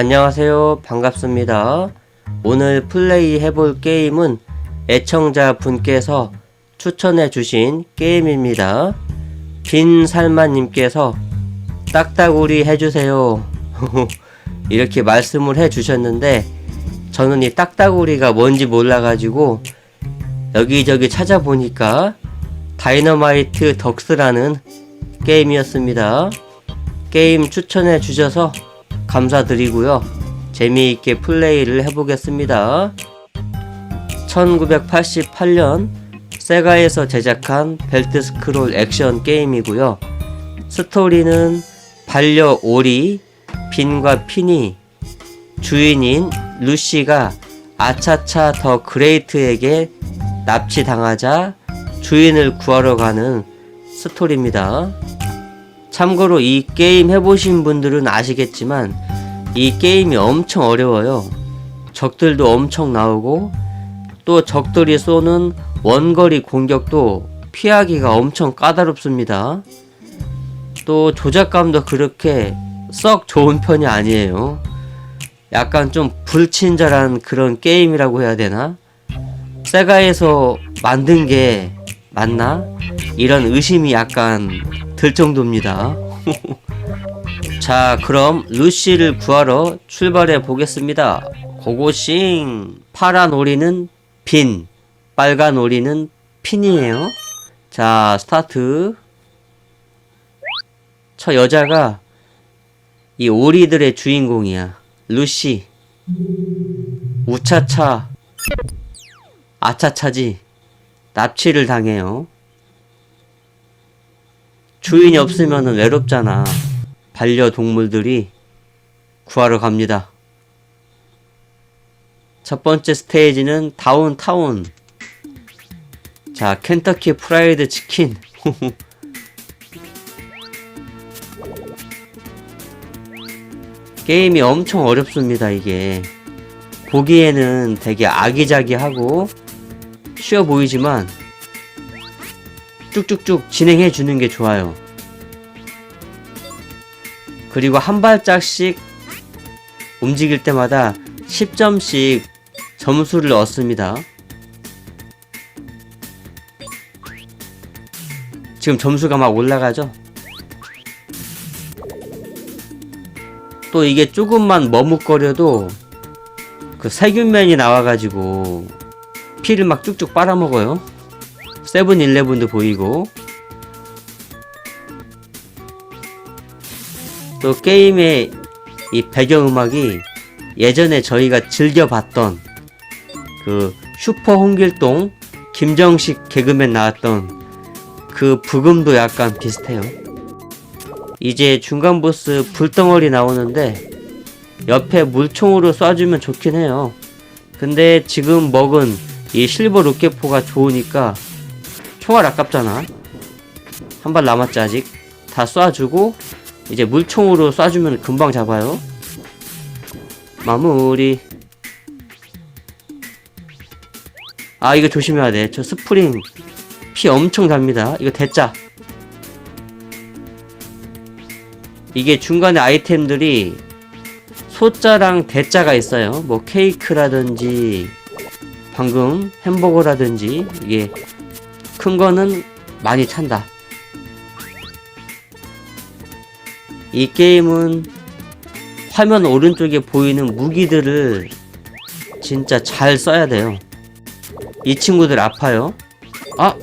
안녕하세요. 반갑습니다. 오늘 플레이 해볼 게임은 애청자 분께서 추천해 주신 게임입니다. 빈살마님께서 딱따구리 해주세요. 이렇게 말씀을 해 주셨는데 저는 이 딱따구리가 뭔지 몰라가지고 여기저기 찾아보니까 다이너마이트 덕스라는 게임이었습니다. 게임 추천해 주셔서 감사드리고요. 재미있게 플레이를 해보겠습니다. 1988년 세가에서 제작한 벨트 스크롤 액션 게임이고요. 스토리는 반려 오리 빈과 핀이 주인인 루시가 아차차 더 그레이트에게 납치당하자 주인을 구하러 가는 스토리입니다. 참고로 이 게임 해보신 분들은 아시겠지만 이 게임이 엄청 어려워요. 적들도 엄청 나오고 또 적들이 쏘는 원거리 공격도 피하기가 엄청 까다롭습니다. 또 조작감도 그렇게 썩 좋은 편이 아니에요. 약간 좀 불친절한 그런 게임이라고 해야 되나? 세가에서 만든 게 맞나? 이런 의심이 약간 들 정도입니다. 자, 그럼 루시를 구하러 출발해 보겠습니다. 고고싱! 파란 오리는 빈, 빨간 오리는 핀이에요. 자, 스타트. 저 여자가 이 오리들의 주인공이야. 루시. 우차차. 아차차지. 납치를 당해요. 주인이 없으면 외롭잖아. 반려동물들이 구하러 갑니다. 첫 번째 스테이지는 다운타운. 자, 켄터키 프라이드 치킨. 게임이 엄청 어렵습니다, 이게. 보기에는 되게 아기자기하고 쉬워 보이지만 쭉쭉쭉 진행해 주는 게 좋아요. 그리고 한 발짝씩 움직일 때마다 10점씩 점수를 얻습니다. 지금 점수가 막 올라가죠? 또 이게 조금만 머뭇거려도 그 세균맨이 나와가지고 피를 막 쭉쭉 빨아먹어요. 세븐일레븐도 보이고 또 게임의 이 배경음악이 예전에 저희가 즐겨봤던 그 슈퍼 홍길동 김정식 개그맨 나왔던 그 부금도 약간 비슷해요. 이제 중간 보스 불덩어리 나오는데 옆에 물총으로 쏴주면 좋긴 해요. 근데 지금 먹은 이 실버 로켓포가 좋으니까 총알 아깝잖아. 한 발 남았지 아직. 다 쏴주고 이제 물총으로 쏴주면 금방 잡아요. 마무리. 아 이거 조심해야 돼. 저 스프링 피 엄청 답니다. 이거 대짜. 이게 중간에 아이템들이 소자랑 대자가 있어요. 뭐 케이크라든지 방금 햄버거라든지 이게 큰 거는 많이 찬다. 이 게임은 화면 오른쪽에 보이는 무기들을 진짜 잘 써야 돼요. 이 친구들 아파요. 아!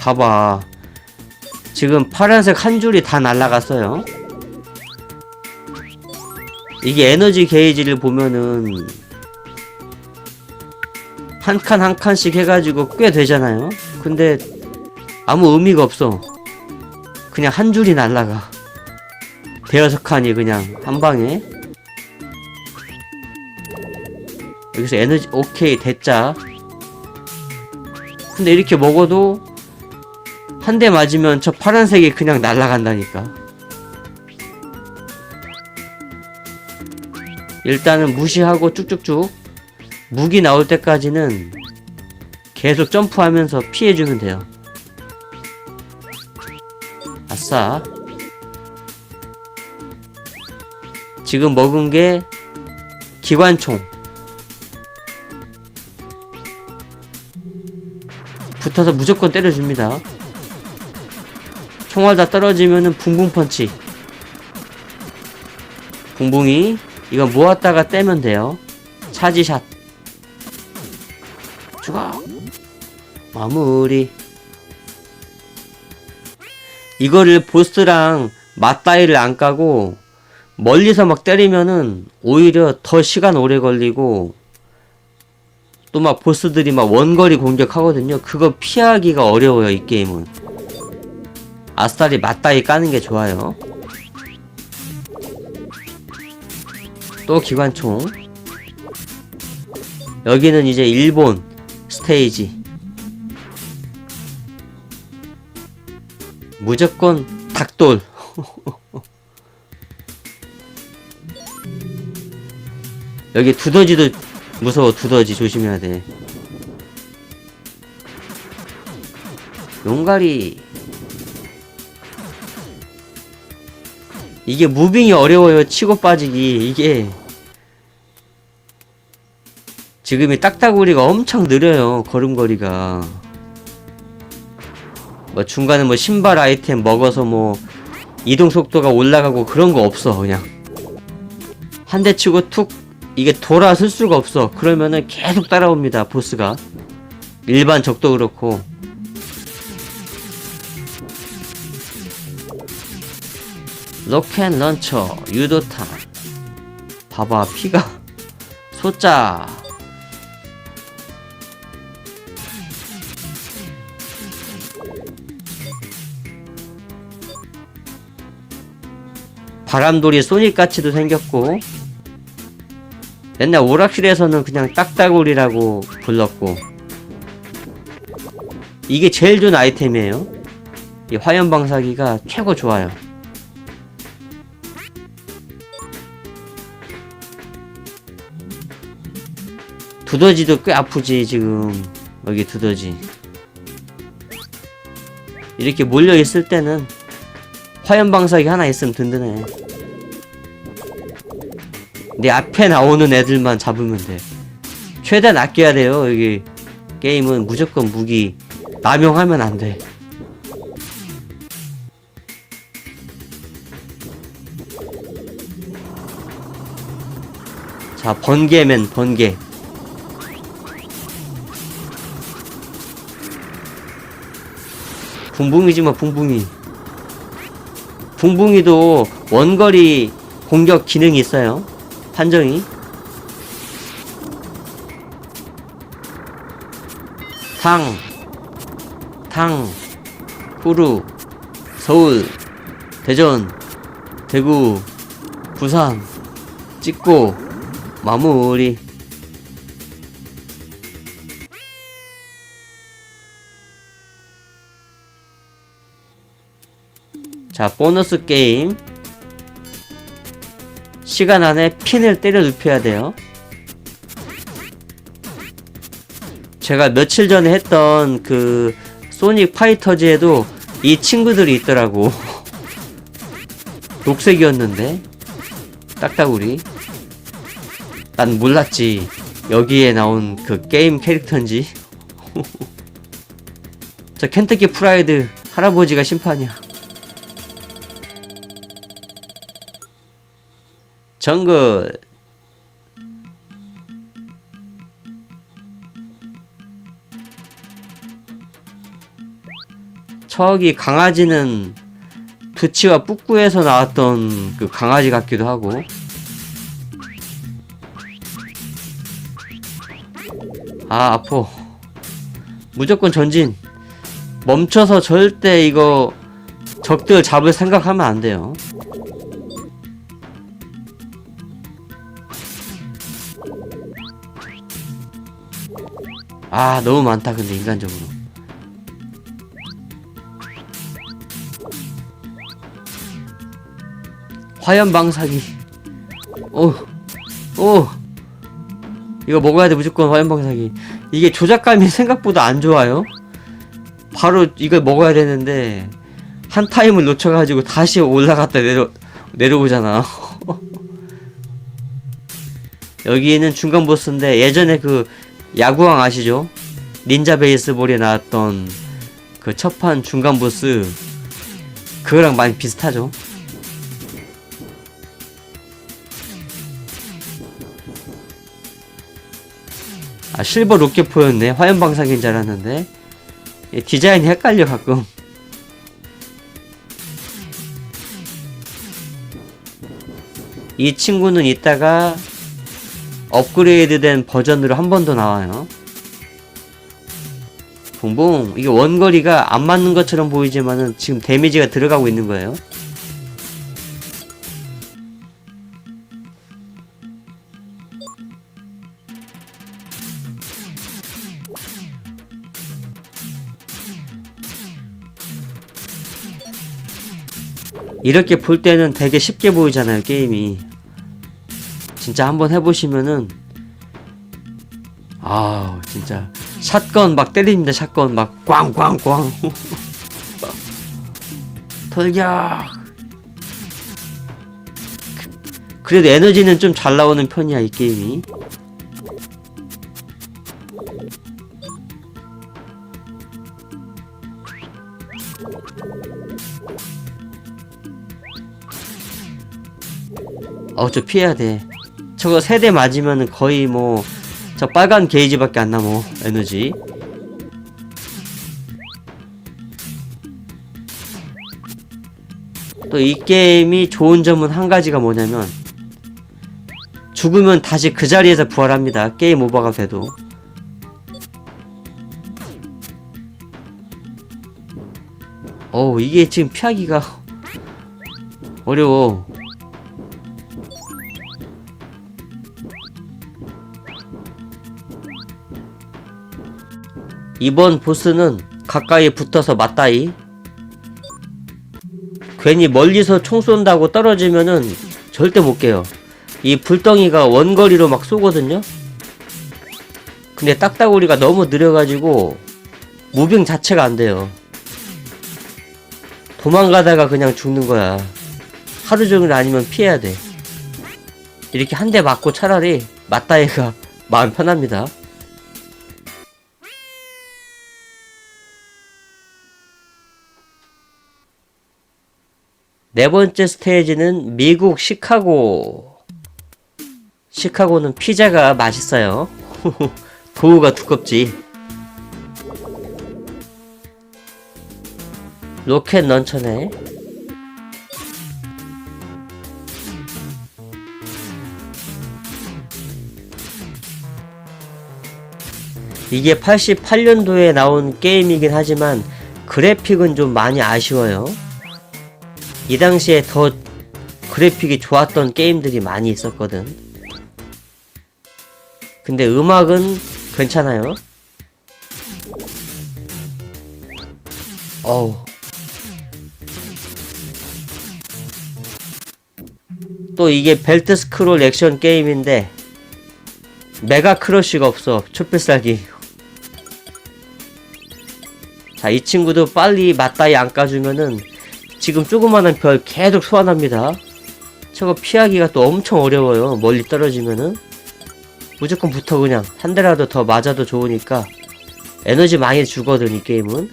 봐봐. 지금 파란색 한 줄이 다 날라갔어요. 이게 에너지 게이지를 보면은 한 칸 한 칸씩 해가지고 꽤 되잖아요. 근데 아무 의미가 없어. 그냥 한 줄이 날라가. 대여섯 칸이 그냥 한 방에. 여기서 에너지 오케이 됐자. 근데 이렇게 먹어도 한 대 맞으면 저 파란색이 그냥 날아간다니까. 일단은 무시하고 쭉쭉쭉 무기 나올 때까지는 계속 점프하면서 피해주면 돼요. 아싸. 지금 먹은 게 기관총. 붙어서 무조건 때려줍니다. 총알 다 떨어지면은 붕붕 펀치. 붕붕이 이거 모았다가 떼면 돼요. 차지샷. 마무리. 이거를 보스랑 맞다이를 안 까고 멀리서 막 때리면은 오히려 더 시간 오래 걸리고 또 막 보스들이 막 원거리 공격하거든요. 그거 피하기가 어려워요, 이 게임은. 아싸리 맞다이 까는 게 좋아요. 또 기관총. 여기는 이제 일본 스테이지. 무조건 닭돌. 여기 두더지도 무서워 두더지 조심해야 돼. 용가리 이게 무빙이 어려워요 치고 빠지기 이게 지금이 딱따구리가 엄청 느려요 걸음걸이가 뭐 중간에 뭐 신발 아이템 먹어서 뭐 이동 속도가 올라가고 그런 거 없어 그냥. 한 대 치고 툭 이게 돌아설 수가 없어. 그러면은 계속 따라옵니다 보스가. 일반 적도 그렇고. 로켓 런처 유도탄. 봐봐 피가 소자 바람돌이 소닉같이도 생겼고 옛날 오락실에서는 그냥 딱따구리라고 불렀고 이게 제일 좋은 아이템이에요. 이 화염방사기가 최고 좋아요. 두더지도 꽤 아프지 지금. 여기 두더지. 이렇게 몰려 있을 때는 화염 방사기 하나 있으면 든든해. 내 앞에 나오는 애들만 잡으면 돼. 최대한 아껴야 돼요. 여기 게임은 무조건 무기 남용하면 안 돼. 자 번개맨 번개. 붕붕이지만 붕붕이 붕붕이도 원거리 공격 기능이 있어요. 판정이. 탕, 탕, 후루, 서울, 대전, 대구, 부산, 찍고, 마무리. 자, 보너스 게임. 시간 안에 핀을 때려 눕혀야 돼요. 제가 며칠 전에 했던 그 소닉 파이터즈에도 이 친구들이 있더라고. 녹색이었는데 딱따구리. 난 몰랐지. 여기에 나온 그 게임 캐릭터인지. 저 켄터키 프라이드 할아버지가 심판이야. 정글 저기 강아지는 두치와 뿌꾸에서 나왔던 그 강아지 같기도 하고. 아 아포 무조건 전진. 멈춰서 절대 이거 적들 잡을 생각하면 안 돼요 아 너무 많다 근데 인간적으로. 화염방사기. 오오. 이거 먹어야 돼 무조건 화염방사기. 이게 조작감이 생각보다 안 좋아요. 바로 이걸 먹어야 되는데 한 타임을 놓쳐가지고 다시 올라갔다 내려 내려오잖아. 여기는 중간 보스인데 예전에 그 야구왕 아시죠? 닌자 베이스볼에 나왔던 그 첫판 중간 보스 그거랑 많이 비슷하죠. 아 실버 로켓포였네 화염방사기인 줄 알았는데 이 디자인이 헷갈려 가끔 이 친구는 이따가 업그레이드된 버전으로 한 번 더 나와요. 붕붕 이게 원거리가 안 맞는 것처럼 보이지만은 지금 데미지가 들어가고 있는 거예요. 이렇게 볼 때는 되게 쉽게 보이잖아요 게임이 진짜 한번 해보시면은 아 진짜. 샷건 막 때립니다 샷건. 막 꽝꽝꽝. 돌격. 그래도 에너지는 좀 잘 나오는 편이야 이 게임이. 어, 저 피해야 돼. 저거 세 대 맞으면은 거의 뭐, 저 빨간 게이지밖에 안 남어, 에너지. 또 이 게임이 좋은 점은 한 가지가 뭐냐면, 죽으면 다시 그 자리에서 부활합니다. 게임 오버가 돼도. 어우, 이게 지금 피하기가 어려워. 이번 보스는 가까이 붙어서 맞다이. 괜히 멀리서 총 쏜다고 떨어지면은 절대 못 깨요. 이 불덩이가 원거리로 막 쏘거든요. 근데 딱따구리가 너무 느려가지고 무빙 자체가 안 돼요. 도망가다가 그냥 죽는 거야. 하루 종일 아니면 피해야 돼. 이렇게 한 대 맞고 차라리 맞다이가 마음 편합니다 네 번째 스테이지는 미국 시카고. 시카고는 피자가 맛있어요. 도우가 두껍지. 로켓 런처네. 이게 88년도에 나온 게임이긴 하지만 그래픽은 좀 많이 아쉬워요. 이 당시에 더 그래픽이 좋았던 게임들이 많이 있었거든. 근데 음악은 괜찮아요. 어우. 또 이게 벨트 스크롤 액션 게임인데 메가 크러쉬가 없어. 촛불살기. 자, 이 친구도 빨리 맞다이 안 까주면은 지금 조그마한 별 계속 소환합니다. 저거 피하기가 또 엄청 어려워요. 멀리 떨어지면은. 무조건 붙어 그냥. 한 대라도 더 맞아도 좋으니까. 에너지 많이 주거든, 이 게임은.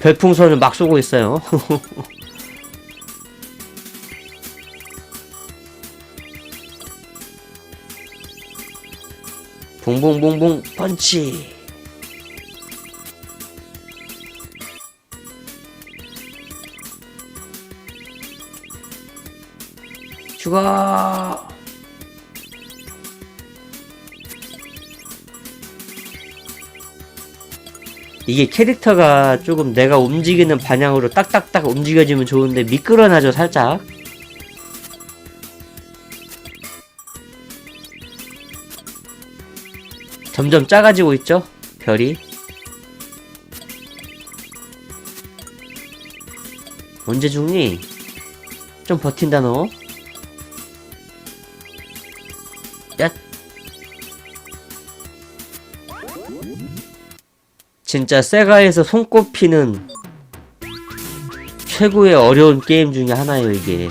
별풍선을 막 쏘고 있어요. 붕붕붕붕 펀치. 죽어 이게 캐릭터가 조금 내가 움직이는 방향으로 딱딱딱 움직여지면 좋은데 미끄러나죠 살짝 점점 작아지고 있죠? 별이. 언제 죽니? 좀 버틴다 너. 야. 진짜 세가에서 손꼽히는 최고의 어려운 게임 중에 하나예요, 이게.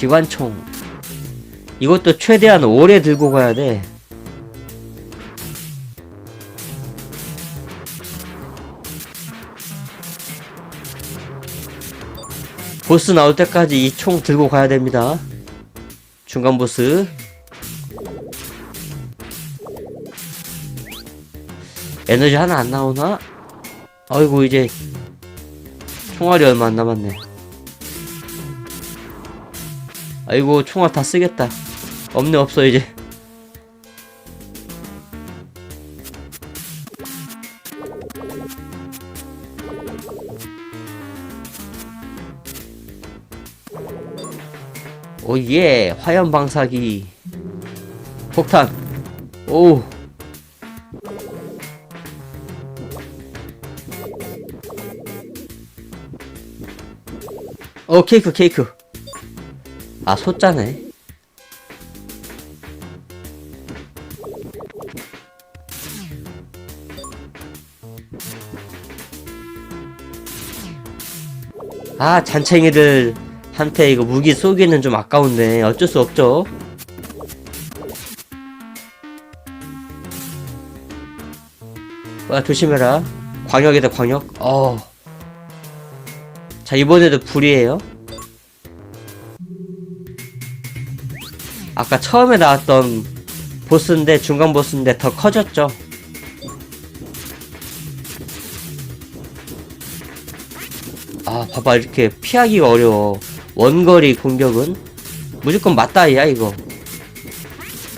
기관총. 이것도 최대한 오래 들고 가야 돼. 보스 나올 때까지 이 총 들고 가야 됩니다. 중간 보스. 에너지 하나 안 나오나? 아이고 이제 총알이 얼마 안 남았네. 아이고 총알 다 쓰겠다. 없네 없어 이제. 오예 화염 방사기 폭탄 오 어 케이크 케이크 아 소짜네. 아 잔챙이들 한테 이거 무기 쏘기는 좀 아까운데 어쩔 수 없죠? 와 조심해라. 광역이다 광역. 어. 자 이번에도 불이에요 아까 처음에 나왔던 보스인데 중간 보스인데 더 커졌죠? 아 봐봐. 이렇게 피하기가 어려워. 원거리 공격은? 무조건 맞다이야 이거.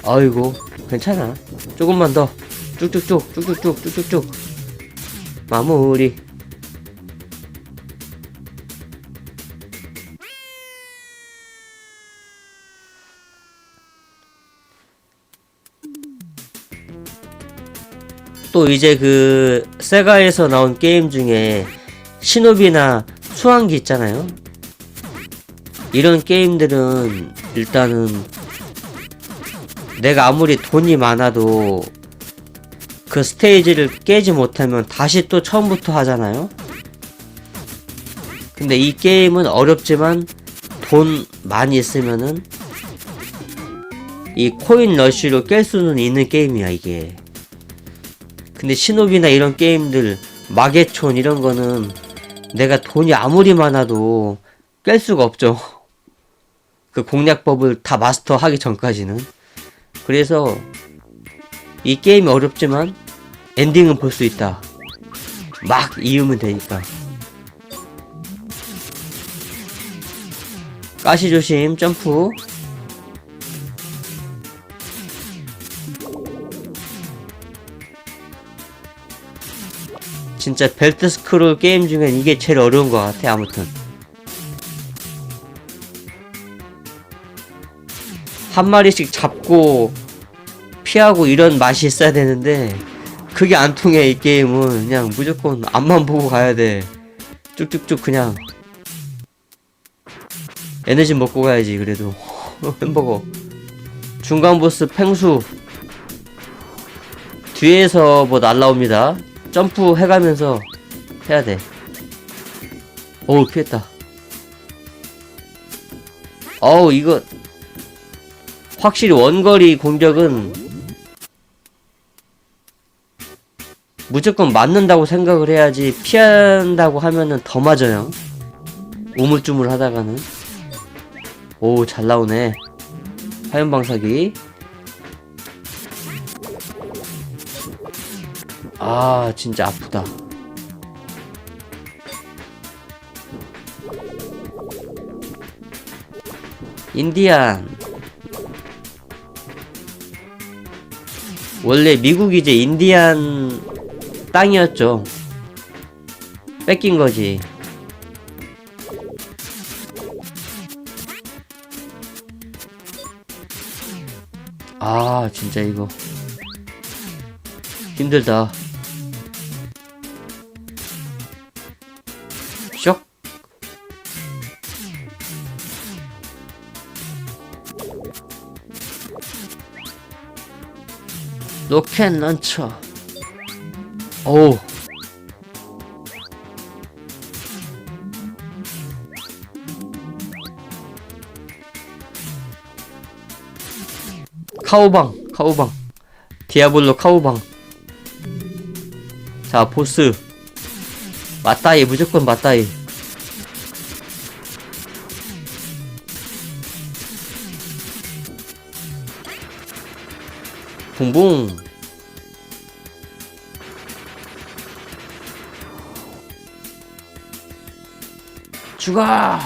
아이고 괜찮아. 조금만 더. 쭉쭉쭉 쭉쭉쭉 쭉쭉쭉. 마무리 또 이제 그 세가에서 나온 게임 중에 신호비나 수환기 있잖아요. 이런 게임들은 일단은 내가 아무리 돈이 많아도 그 스테이지를 깨지 못하면 다시 또 처음부터 하잖아요. 근데 이 게임은 어렵지만 돈 많이 있으면은 이 코인 러쉬로 깰 수는 있는 게임이야 이게. 근데 신호비나 이런 게임들 마계촌 이런 거는 내가 돈이 아무리 많아도 깰 수가 없죠. 그 공략법을 다 마스터하기 전까지는. 그래서 이 게임이 어렵지만 엔딩은 볼 수 있다. 막 이으면 되니까. 가시 조심, 점프. 진짜 벨트 스크롤 게임 중엔 이게 제일 어려운 것 같아, 아무튼. 한 마리씩 잡고 피하고 이런 맛이 있어야 되는데 그게 안 통해 이 게임은. 그냥 무조건 앞만 보고 가야 돼. 쭉쭉쭉 그냥. 에너지 먹고 가야지 그래도. 햄버거. 중간 보스 팽수. 뒤에서 뭐 날라옵니다 점프 해가면서 해야 돼 어우 피했다 어우 이거 확실히 원거리 공격은 무조건 맞는다고 생각을 해야지 피한다고 하면은 더 맞아요. 우물쭈물 하다가는 오 잘 나오네. 화염 방사기. 아 진짜 아프다. 인디안 원래 미국이 이제 인디안 땅이었죠. 뺏긴 거지. 아, 진짜 이거. 힘들다. 로켓 런처 오 카오방 카오방. 디아블로 카오방. 자 보스. 맞다이 무조건 맞다이 붕붕. 죽어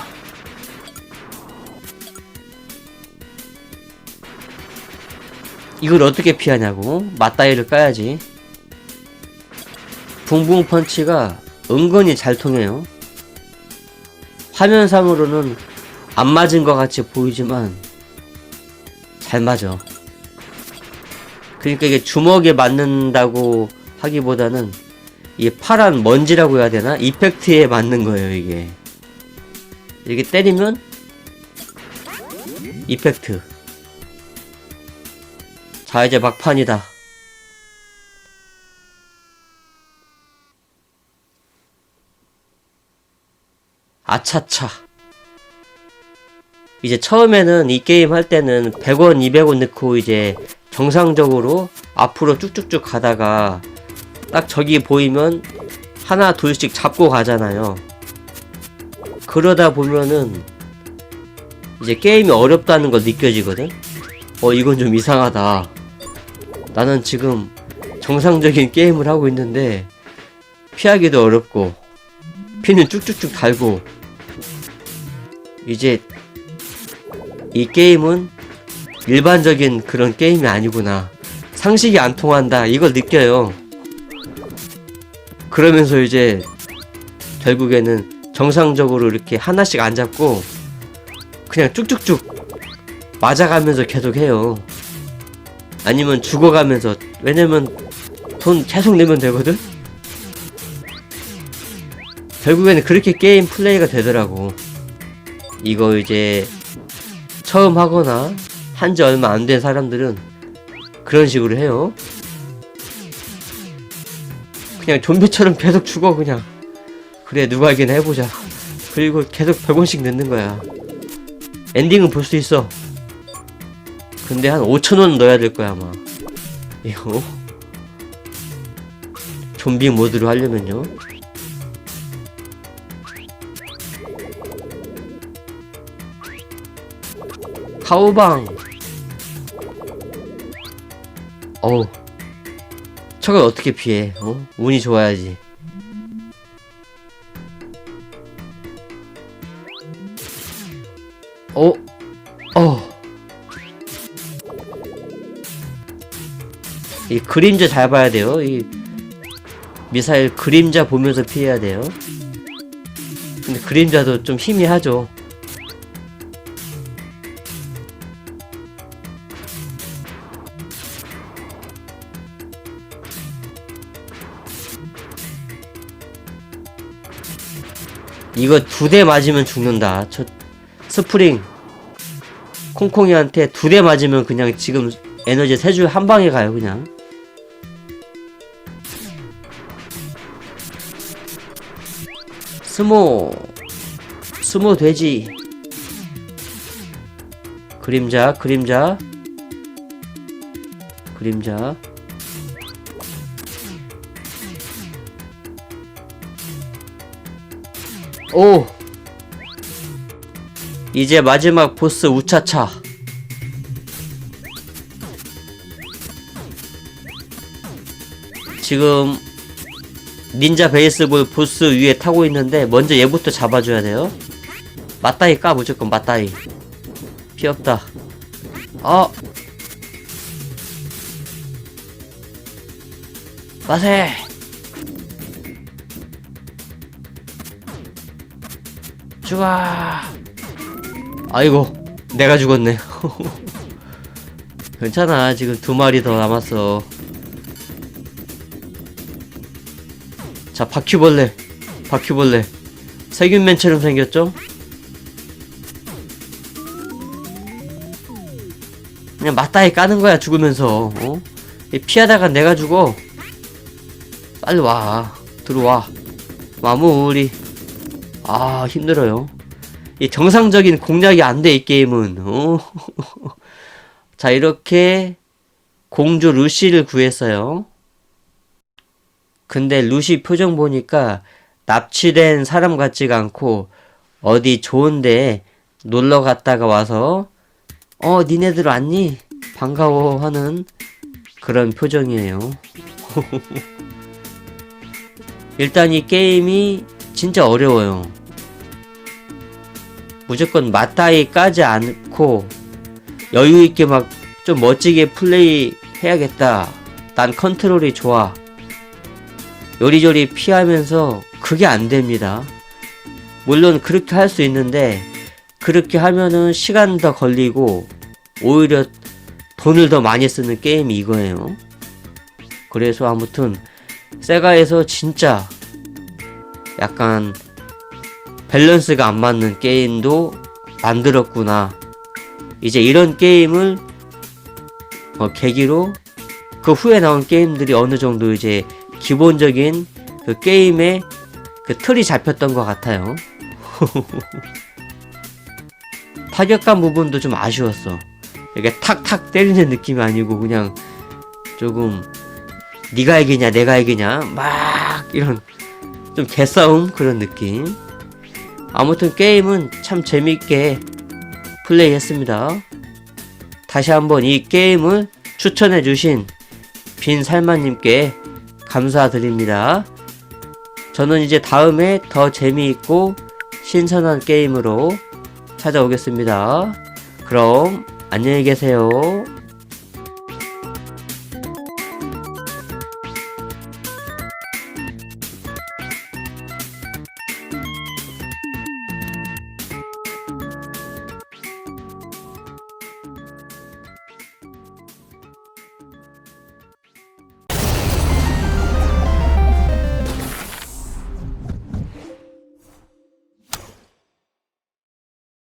이걸 어떻게 피하냐고? 맞다이를 까야지. 붕붕 펀치가 은근히 잘 통해요. 화면상으로는 안 맞은 것 같이 보이지만 잘 맞아 그러니까 이게 주먹에 맞는다고 하기보다는 이 파란 먼지라고 해야 되나? 이펙트에 맞는 거예요, 이게. 이렇게 때리면 이펙트. 자, 이제 막판이다. 아차차. 이제 처음에는 이 게임 할 때는 100원, 200원 넣고 이제 정상적으로 앞으로 쭉쭉쭉 가다가 딱 저기 보이면 하나 둘씩 잡고 가잖아요. 그러다 보면은 이제 게임이 어렵다는 걸 느껴지거든? 어, 이건 좀 이상하다. 나는 지금 정상적인 게임을 하고 있는데 피하기도 어렵고 피는 쭉쭉쭉 달고 이제 이 게임은 일반적인 그런 게임이 아니구나. 상식이 안 통한다. 이걸 느껴요. 그러면서 이제 결국에는 정상적으로 이렇게 하나씩 안 잡고 그냥 쭉쭉쭉 맞아가면서 계속 해요. 아니면 죽어가면서 왜냐면 돈 계속 내면 되거든? 결국에는 그렇게 게임 플레이가 되더라고. 이거 이제 처음 하거나 한 지 얼마 안 된 사람들은 그런 식으로 해요. 그냥 좀비처럼 계속 죽어 그냥. 그래 누가 이기나 해보자. 그리고 계속 100원씩 넣는 거야. 엔딩은 볼 수 있어. 근데 한 5천원 넣어야 될 거야 아마. 이거 좀비 모드로 하려면요. 카우방 어우 저걸 어떻게 피해 어? 운이 좋아야지 어? 어. 이 그림자 잘 봐야 돼요. 이 미사일 그림자 보면서 피해야 돼요. 근데 그림자도 좀 희미하죠. 이거 두 대 맞으면 죽는다. 저 스프링. 콩콩이한테 두 대 맞으면 그냥 지금 에너지 세 줄 한 방에 가요 그냥. 스모. 스모 돼지. 그림자 그림자. 그림자 오. 이제 마지막 보스 우차차. 지금 닌자 베이스볼 보스 위에 타고 있는데 먼저 얘부터 잡아줘야 돼요. 맞다이 까 무조건 맞다이. 피 없다. 어? 마세 죽어 아이고 내가 죽었네 괜찮아 지금 두 마리 더 남았어 자 바퀴벌레 바퀴벌레 세균맨처럼 생겼죠? 그냥 맞다이 까는 거야 죽으면서 어? 이 피하다가 내가 죽어. 빨리 와. 들어와. 마무리. 아, 힘들어요. 이 정상적인 공략이 안 돼, 이 게임은. 어. 자, 이렇게 공주 루시를 구했어요. 근데 루시 표정 보니까 납치된 사람 같지가 않고 어디 좋은데 놀러 갔다가 와서 어, 니네들 왔니? 반가워 하는 그런 표정이에요. 일단 이 게임이 진짜 어려워요. 무조건 맞다이 까지 않고 여유 있게 막 좀 멋지게 플레이 해야겠다. 난 컨트롤이 좋아. 요리조리 피하면서 그게 안 됩니다. 물론 그렇게 할 수 있는데 그렇게 하면은 시간 더 걸리고 오히려 돈을 더 많이 쓰는 게임이 이거예요. 그래서 아무튼 세가에서 진짜 약간 밸런스가 안 맞는 게임도 만들었구나. 이제 이런 게임을 어, 계기로 그 후에 나온 게임들이 어느 정도 이제 기본적인 그 게임의 그 틀이 잡혔던 것 같아요. 타격감 부분도 좀 아쉬웠어. 이게 탁탁 때리는 느낌이 아니고 그냥 조금 네가 이기냐 내가 이기냐 막 이런 좀 개싸움 그런 느낌. 아무튼 게임은 참 재밌게 플레이했습니다. 다시 한번 이 게임을 추천해주신 빈살마님께 감사드립니다. 저는 이제 다음에 더 재미있고 신선한 게임으로 찾아오겠습니다. 그럼 안녕히 계세요.